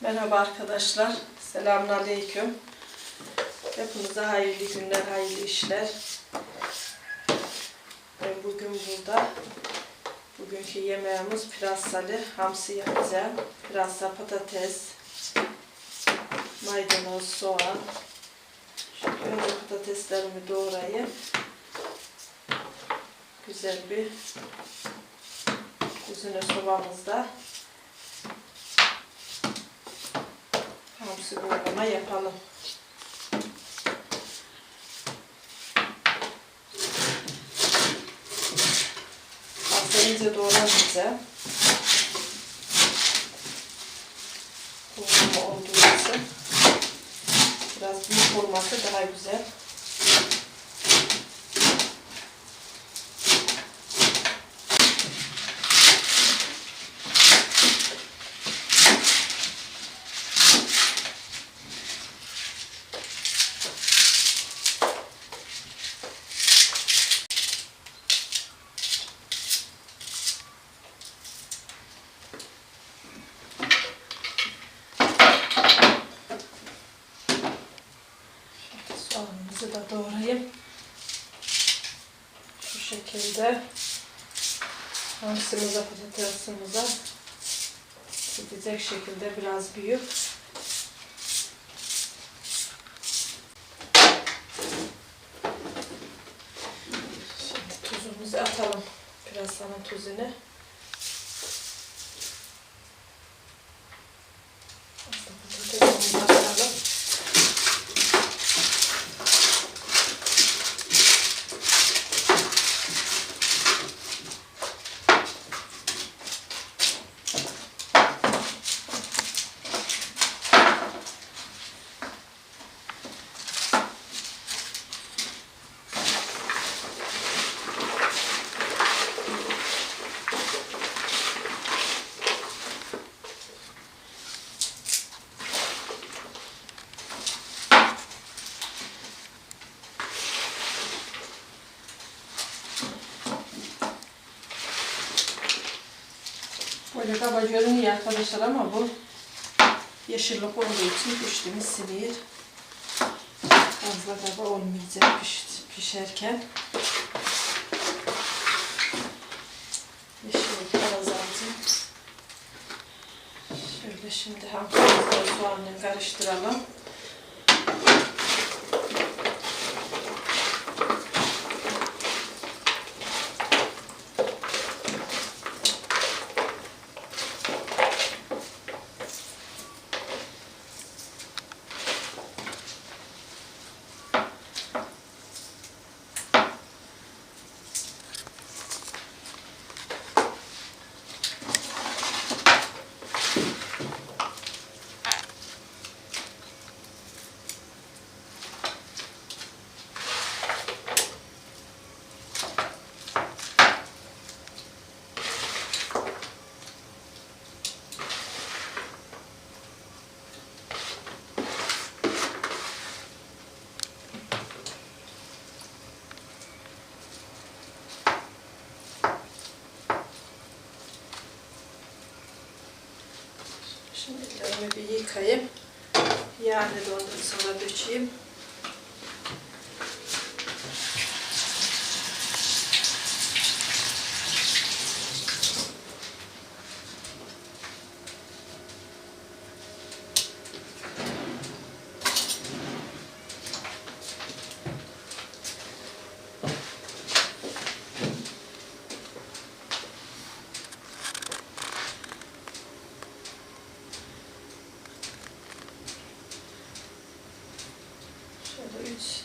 Merhaba arkadaşlar. Selamünaleyküm. Hepinize hayırlı günler, hayırlı işler. Ben bugün burada bugünkü yemeğimiz pirasalı hamsi yapacağım. Pirasa patates, maydanoz, soğan. Şimdi önce patateslerimi doğrayayım. Güzel bir üzüne sobamızda hamsi doğrama yapalım. İnce doğramayacağım. Doğrama olduğu için biraz büyük olması daha güzel. Şekilde hamsimize, patatesimize gidecek şekilde biraz büyük. Şimdi tuzumuzu atalım. Pırasanın tuzunu. Patatesimizi atalım. Böyle kaba görünüyor arkadaşlar ama bu yeşillik olduğu için piştiğimiz sinir. Fazla kaba olmayacak piş, pişerken. Yeşillik biraz alacağım. Şöyle şimdi hamurumuzla soğanla karıştıralım. Şimdi ellerimi bir yıkayayım. Yağını da ondan sonra dökeyim.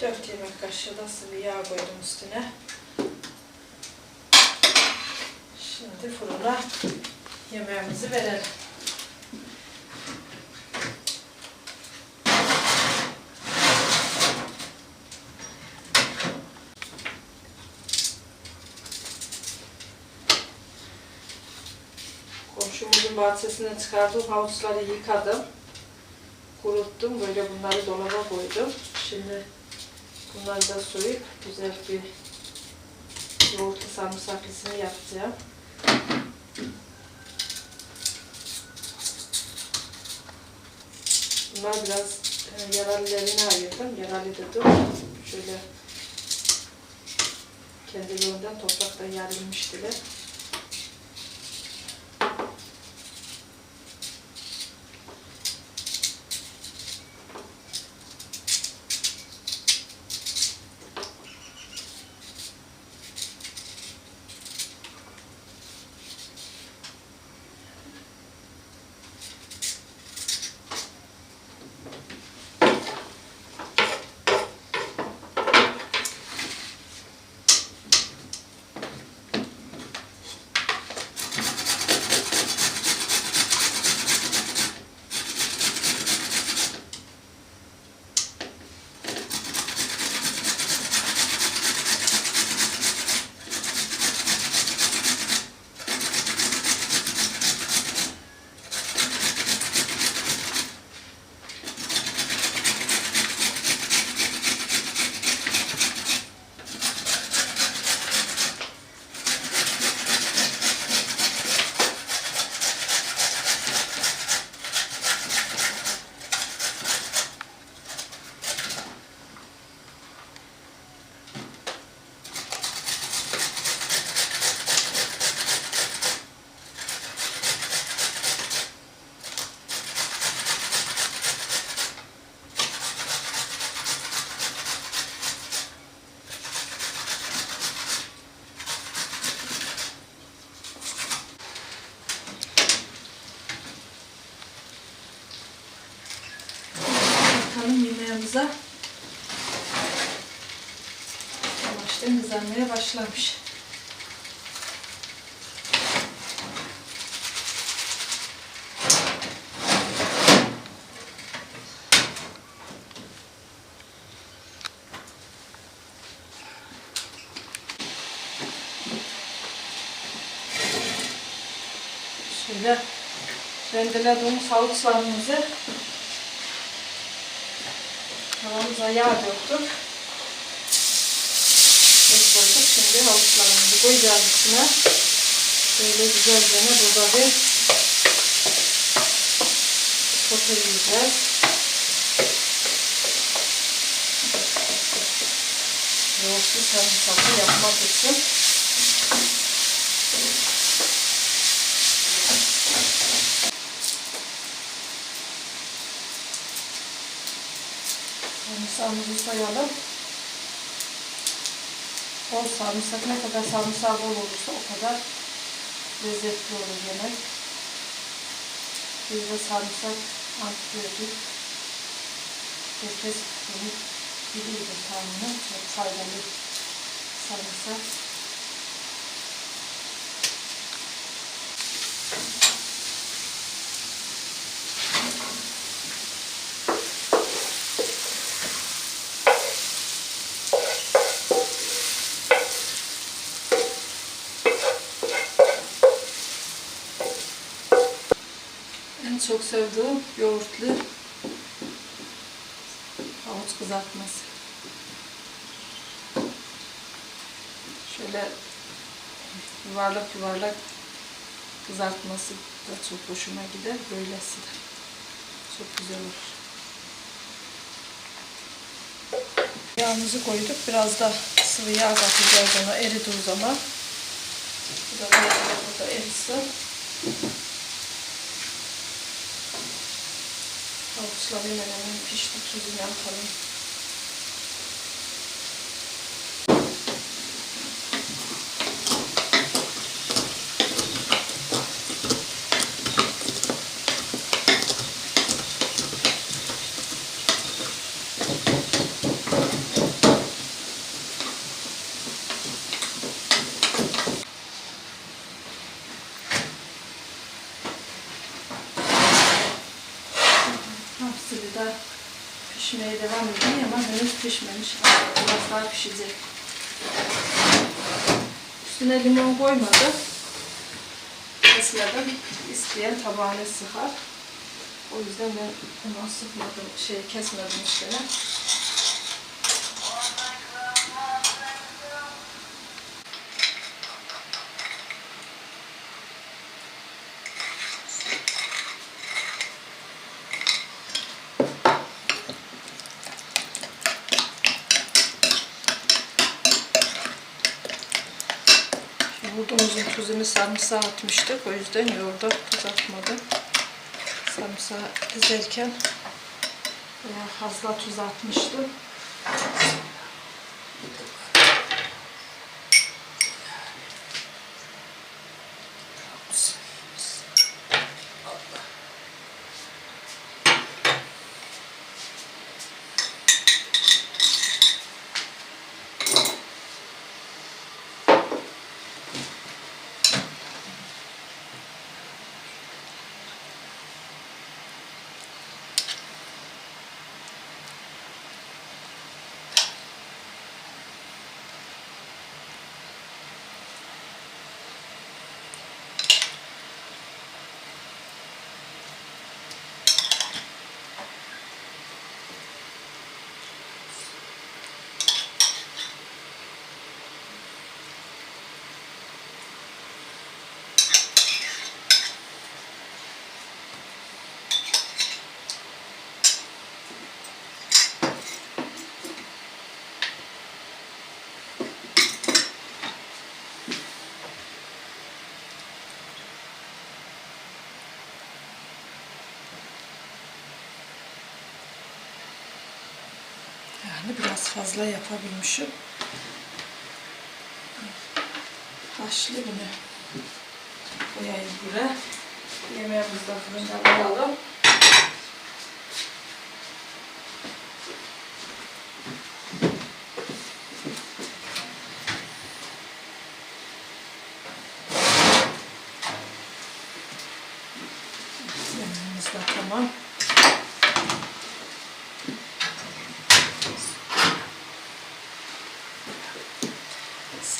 Şöyle 3-4 yemek kaşığı da sıvı yağ koydum üstüne. Şimdi fırına yemeğimizi verelim. Komşumuzun bahçesinden çıkardığım havuçları yıkadım kuruttum. Böyle bunları dolaba koydum. Şimdi bunları da soyup güzel bir yoğurtlu sarımsaklısını yapacağım. Bunlar biraz e, yaralılarını ayırdım. Yaralı dedim. Şöyle kendiliğinden topraktan. Bakalım başlamış. Şöyle rendelediğimiz havuçlarımızı Tavamıza yağ döktük. Koyduk. Şimdi havuçlarımızı koyacağız içine. Böyle güzelce burada bir soteleyeceğiz. Yoğurtlu sarımsaklı yapmak için. Sarımsağımızı soyalım. Bol sarımsak ne kadar sarımsak bol olursa o kadar lezzetli olur yemek. Biz de sarımsak antibiyotik. Bunu biliyordu tahminen. Çok faydalı sarımsak. Çok sevdiğim yoğurtlu havuç kızartması. Şöyle yuvarlak yuvarlak kızartması da çok hoşuma gider. Böylesi de çok güzel olur. Yağımızı koyduk. Biraz da sıvı yağ katacağız ona eridiği zaman. Bu da burada erisin. Havuçlar hemen pişti. Tuzunu atalım. Daha pişecek. Üstüne limon koymadım. Kesmedim. İsteyen tabağına sıkar. O yüzden ben limon sıkmadım, şey kesmedim üstüne. tuzunu sarımsağı atmıştık. O yüzden yoğurda tuz atmadım. Sarımsağı bayağı fazla tuz atmıştım. Yani biraz fazla yapabilmişim. Haşlı bunu koyayım buraya. Yemeğimizi de fırından alalım. Yemeğimiz de tamam.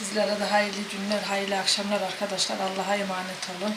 Sizlere de hayırlı günler, hayırlı akşamlar arkadaşlar. Allah'a emanet olun.